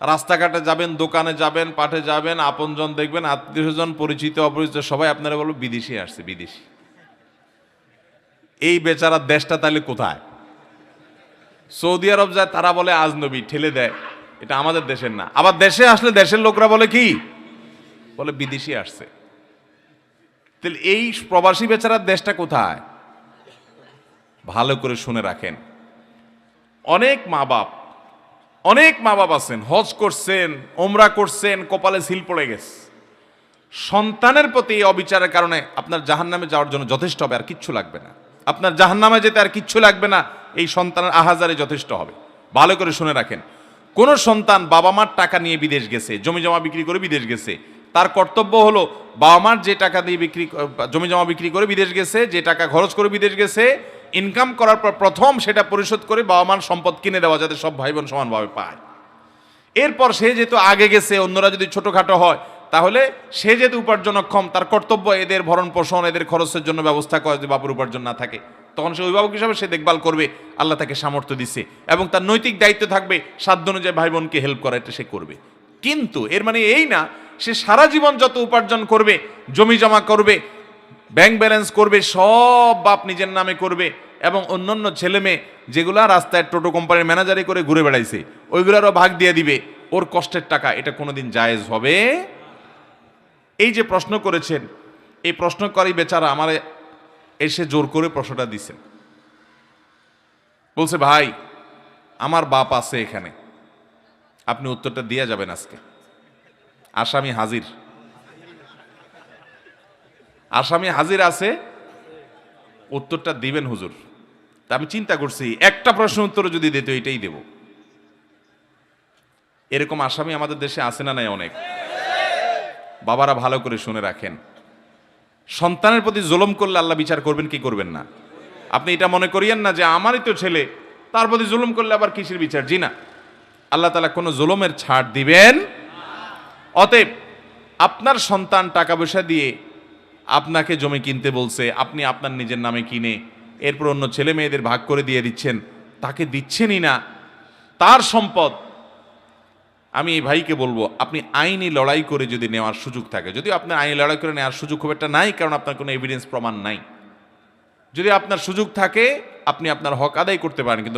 রাস্তাঘাটে যাবেন, দোকানে যাবেন, পাঠে যাবেন, আপনজন দেখবেন আত্মীয় স্বজন পরিচিত, অপরিচিত, সবাই আপনারা বলব, বিদেশি আসছে, বিদেশি। এই বেচারা দেশটা তাহলে কোথায়? সৌদি আরব যায়, তারা বলে আজনবী ঠেলে দেয়। এটা আমাদের দেশের না। আবার দেশে আসলে দেশের লোকরা বলে কি? বলে, বিদেশি আসছে। তাহলে এই প্রবাসী বেচারার দেশটা কোথায়? ভালো করে শুনে রাখেন। অনেক মা বাপ অনেক মা বাবা আছেন, হজ করছেন ওমরা করছেন, কপালে সিল পড়ে গেছে। সন্তানের প্রতি এই অবিচারের কারণে আপনার জাহান্নামে যাওয়ার জন্য যথেষ্ট হবে, আর কিচ্ছু লাগবে না। আপনার জাহান্নামে যেতে আর কিচ্ছু লাগবে না, এই সন্তানের আহাজারে যথেষ্ট হবে। ভালো করে শুনে রাখেন, কোন সন্তান বাবা মার টাকা নিয়ে বিদেশ গেছে জমি জমা বিক্রি করে বিদেশ গেছে, তার কর্তব্য হলো বাবা মার যে টাকা দিয়ে বিক্রি জমি জমা বিক্রি করে বিদেশ গেছে, যে টাকা খরচ করে বিদেশ গেছে ইনকাম করার পর প্রথম সেটা পরিশোধ করে বাবা মার সম্পদ কিনে দেওয়া যাতে সব ভাই বোন সমানভাবে পায়। এরপর সে যেহেতু আগে গেছে, অন্যরা যদি ছোটোখাটো হয়, তাহলে সে যেহেতু উপার্জনক্ষম, তার কর্তব্য এদের ভরণ পোষণ, এদের খরচের জন্য ব্যবস্থা করে যদি বাপুর উপার্জন না থাকে, তখন সে অভিভাবক হিসাবে সে দেখভাল করবে, আল্লাহ তাকে সামর্থ্য দিছে এবং তার নৈতিক দায়িত্ব থাকবে, সাধ্য অনুযায়ী ভাই বোনকে হেল্প করা এটা সে করবে। কিন্তু এর মানে এই না, সে সারা জীবন যত উপার্জন করবে, জমি জমা করবে ব্যাংক ব্যালেন্স করবে, সব বাপ নিজের নামে করবে এবং অন্যান্য ছেলে মেয়ে যেগুলা রাস্তায় টোটো কোম্পানির ম্যানেজারি করে ঘুরে বেড়াইছে, ওইগুলারও ভাগ দিয়ে দিবে। ওর কষ্টের টাকা, এটা কোনোদিন জায়েজ হবে? এই যে প্রশ্ন করেছেন, এই প্রশ্নকারী বেচারা আমার এসে জোর করে প্রশ্নটা দিছেন। বলছে, ভাই, আমার বাপ আছে এখানে। আপনি উত্তরটা দিয়ে যাবেন আজকে। আসামি হাজির। আসামি হাজির আছে উত্তরটা দিবেন হুজুর। তা আমি চিন্তা করছি, একটা প্রশ্ন উত্তর যদি দিত, এটাই দেব। এরকম আসামি আমাদের দেশে আছে না নাই অনেক? বাবারা ভালো করে শুনে রাখেন। সন্তানের প্রতি জুলুম করলে আল্লাহ বিচার করবেন, কি করবেন না? আপনি এটা মনে করিয়েন না যে আমারই তো ছেলে, তার প্রতি জুলুম করলে আবার কিসের বিচার? জি না। আল্লাহ তালা কোনো জুলুমের ছাড় দিবেন অতএব আপনার সন্তান টাকা পয়সা দিয়ে আপনাকে জমি কিনতে বলছে, আপনি আপনার নিজের নামে কিনে এরপর অন্য ছেলে মেয়েদের ভাগ করে দিয়ে দিচ্ছেন, তাকে দিচ্ছেনই না। তার সম্পদ, আমি এই ভাইকে বলব, আপনি আইনি লড়াই করে যদি নেওয়ার সুযোগ থাকে যদি আপনার আইনি লড়াই করে নেওয়ার সুযোগ খুব একটা নাই, কারণ আপনার কোনো এভিডেন্স প্রমাণ নাই। যদি আপনার সুযোগ থাকে, আপনি আপনার হক আদায় করতে পারেন, কিন্তু